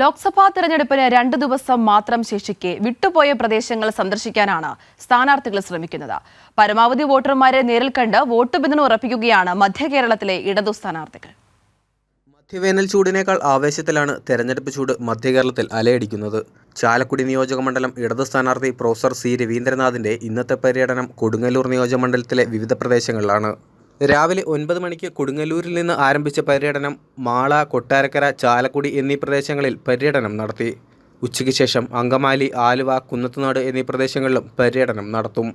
ലോക്സഭാ തെരഞ്ഞെടുപ്പിന് രണ്ട് ദിവസം മാത്രം ശേഷിക്കെ വിട്ടുപോയ പ്രദേശങ്ങൾ സന്ദർശിക്കാനാണ് സ്ഥാനാർത്ഥികൾ ശ്രമിക്കുന്നത്. പരമാവധി വോട്ടർമാരെ നേരിൽ കണ്ട് വോട്ട് പിന്തുണ ഉറപ്പിക്കുകയാണ് മധ്യകേരളത്തിലെ ഇടതു സ്ഥാനാർത്ഥികൾ. മധ്യവേനൽ ചൂടിനേക്കാൾ ആവേശത്തിലാണ് തെരഞ്ഞെടുപ്പ് ചൂട് മധ്യകേരളത്തിൽ അലയടിക്കുന്നത്. ചാലക്കുടി നിയോജകമണ്ഡലം ഇടത് സ്ഥാനാർത്ഥി പ്രൊഫസർ സി രവീന്ദ്രനാഥിന്റെ ഇന്നത്തെ പര്യടനം കൊടുങ്ങല്ലൂർ നിയോജകമണ്ഡലത്തിലെ വിവിധ പ്രദേശങ്ങളിലാണ്. രാവിലെ ഒൻപത് മണിക്ക് കൊടുങ്ങല്ലൂരിൽ നിന്ന് ആരംഭിച്ച പര്യടനം മാള കൊട്ടാരക്കര ചാലക്കുടി എന്നീ പ്രദേശങ്ങളിൽ പര്യടനം നടത്തി. ഉച്ചയ്ക്ക് ശേഷം അങ്കമാലി ആലുവ കുന്നത്തുനാട് എന്നീ പ്രദേശങ്ങളിലും പര്യടനം നടത്തും.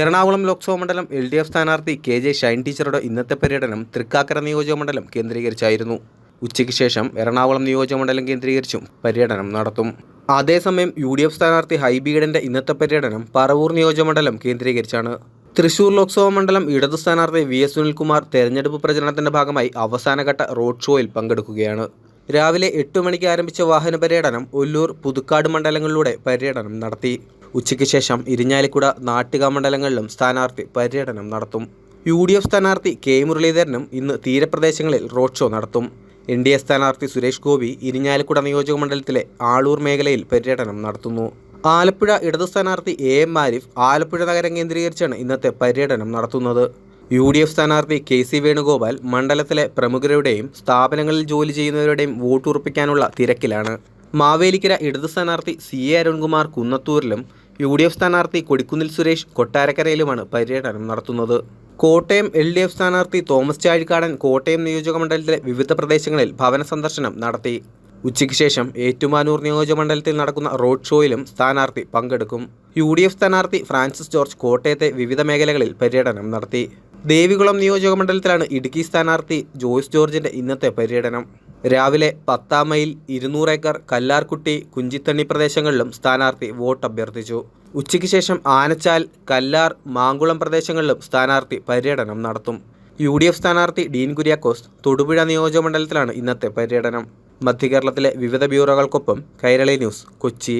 എറണാകുളം ലോക്സഭാ മണ്ഡലം എൽ ഡി എഫ് സ്ഥാനാർത്ഥി കെ ജെ ഷൈൻ ടീച്ചറുടെ ഇന്നത്തെ പര്യടനം തൃക്കാക്കര നിയോജക മണ്ഡലം കേന്ദ്രീകരിച്ചായിരുന്നു. ഉച്ചയ്ക്ക് ശേഷം എറണാകുളം നിയോജക മണ്ഡലം കേന്ദ്രീകരിച്ചും പര്യടനം നടത്തും. അതേസമയം യു ഡി എഫ് സ്ഥാനാർത്ഥി ഹൈബീഡന്റെ ഇന്നത്തെ പര്യടനം പറവൂർ നിയോജക മണ്ഡലം കേന്ദ്രീകരിച്ചാണ്. തൃശൂർ ലോക്സഭാ മണ്ഡലം ഇടതു സ്ഥാനാർത്ഥി വി എസ് സുനിൽകുമാർ തെരഞ്ഞെടുപ്പ് പ്രചരണത്തിന്റെ ഭാഗമായി അവസാനഘട്ട റോഡ് ഷോയിൽ പങ്കെടുക്കുകയാണ്. രാവിലെ എട്ട് മണിക്ക് ആരംഭിച്ച വാഹന പര്യടനം ഒല്ലൂർ പുതുക്കാട് മണ്ഡലങ്ങളിലൂടെ പര്യടനം നടത്തി. ഉച്ചയ്ക്ക് ശേഷം ഇരിഞ്ഞാലിക്കുട നാട്ടിക മണ്ഡലങ്ങളിലും സ്ഥാനാർത്ഥി പര്യടനം നടത്തും. യു ഡി എഫ് സ്ഥാനാർത്ഥി കെ മുരളീധരനും ഇന്ന് തീരപ്രദേശങ്ങളിൽ റോഡ് ഷോ നടത്തും. എൻ ഡി എ സ്ഥാനാർത്ഥി സുരേഷ് ഗോപി ഇരിഞ്ഞാലിക്കുട നിയോജക മണ്ഡലത്തിലെ ആളൂർ മേഖലയിൽ പര്യടനം നടത്തുന്നു. ആലപ്പുഴ ഇടതു സ്ഥാനാർത്ഥി എ എം ആരിഫ് ആലപ്പുഴ നഗരം കേന്ദ്രീകരിച്ചാണ് ഇന്നത്തെ പര്യടനം നടത്തുന്നത്. യു ഡി എഫ് സ്ഥാനാർത്ഥി കെ സി വേണുഗോപാൽ മണ്ഡലത്തിലെ പ്രമുഖരുടെയും സ്ഥാപനങ്ങളിൽ ജോലി ചെയ്യുന്നവരുടെയും വോട്ടുറപ്പിക്കാനുള്ള തിരക്കിലാണ്. മാവേലിക്കര ഇടതു സ്ഥാനാർത്ഥി സി എ അരുൺകുമാർ കുന്നത്തൂരിലും യു ഡി എഫ് സ്ഥാനാർത്ഥി കൊടിക്കുന്നിൽ സുരേഷ് കൊട്ടാരക്കരയിലുമാണ് പര്യടനം നടത്തുന്നത്. കോട്ടയം എൽ ഡി എഫ് സ്ഥാനാർത്ഥി തോമസ് ചാഴിക്കാടൻ കോട്ടയം നിയോജക മണ്ഡലത്തിലെ വിവിധ പ്രദേശങ്ങളിൽ ഭവന സന്ദർശനം നടത്തി. ഉച്ചയ്ക്ക് ശേഷം ഏറ്റുമാനൂർ നിയോജകമണ്ഡലത്തിൽ നടക്കുന്ന റോഡ് ഷോയിലും സ്ഥാനാർത്ഥി പങ്കെടുക്കും. യു ഡി എഫ് സ്ഥാനാർത്ഥി ഫ്രാൻസിസ് ജോർജ് കോട്ടയത്തെ വിവിധ മേഖലകളിൽ പര്യടനം നടത്തി. ദേവികുളം നിയോജകമണ്ഡലത്തിലാണ് ഇടുക്കി സ്ഥാനാർത്ഥി ജോയ്സ് ജോർജിന്റെ ഇന്നത്തെ പര്യടനം. രാവിലെ പത്താം മൈൽ ഇരുന്നൂറ് ഏക്കർ കല്ലാർകുട്ടി കുഞ്ചിത്തണ്ണി പ്രദേശങ്ങളിലും സ്ഥാനാർത്ഥി വോട്ട് അഭ്യർത്ഥിച്ചു. ഉച്ചയ്ക്ക് ശേഷം ആനച്ചാൽ കല്ലാർ മാങ്കുളം പ്രദേശങ്ങളിലും സ്ഥാനാർത്ഥി പര്യടനം നടത്തും. യു ഡി എഫ് സ്ഥാനാർത്ഥി ഡീൻ കുര്യാക്കോസ് തൊടുപുഴ നിയോജകമണ്ഡലത്തിലാണ് ഇന്നത്തെ പര്യടനം. മധ്യകേരളത്തിലെ വിവിധ ബ്യൂറോകൾക്കൊപ്പം കൈരളി ന്യൂസ് കൊച്ചി